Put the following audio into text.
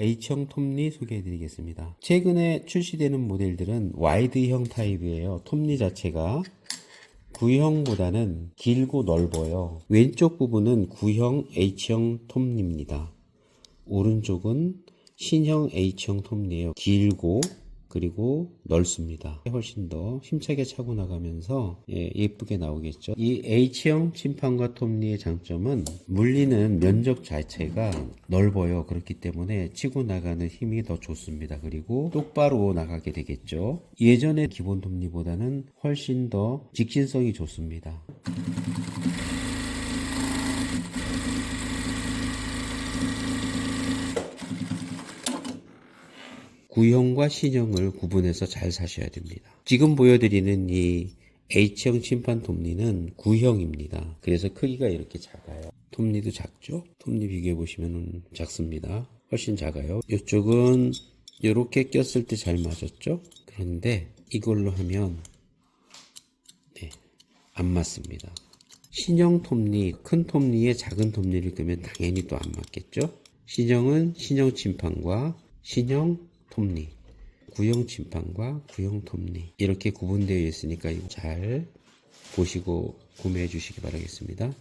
H형 톱니 소개해 드리겠습니다. 최근에 출시되는 모델들은 와이드형 타입이에요. 톱니 자체가 구형보다는 길고 넓어요. 왼쪽 부분은 구형 H형 톱니입니다. 오른쪽은 신형 H형 톱니예요. 길고 그리고 넓습니다. 훨씬 더 힘차게 차고 나가면서 예, 예쁘게 나오겠죠. 이 H형 침판과 톱니의 장점은 물리는 면적 자체가 넓어요. 그렇기 때문에 치고 나가는 힘이 더 좋습니다. 그리고 똑바로 나가게 되겠죠. 예전의 기본 톱니보다는 훨씬 더 직진성이 좋습니다. 구형과 신형을 구분해서 잘 사셔야 됩니다. 지금 보여드리는 이 H형 침판 톱니는 구형입니다. 그래서 크기가 이렇게 작아요. 톱니도 작죠? 톱니 비교해 보시면 작습니다. 훨씬 작아요. 이쪽은 이렇게 꼈을 때 잘 맞았죠? 그런데 이걸로 하면 네, 안 맞습니다. 신형 톱니, 큰 톱니에 작은 톱니를 끄면 당연히 또 안 맞겠죠? 신형은 신형 침판과 신형 톱니, 구형 침판과 구형 톱니 이렇게 구분되어 있으니까 잘 보시고 구매해 주시기 바라겠습니다.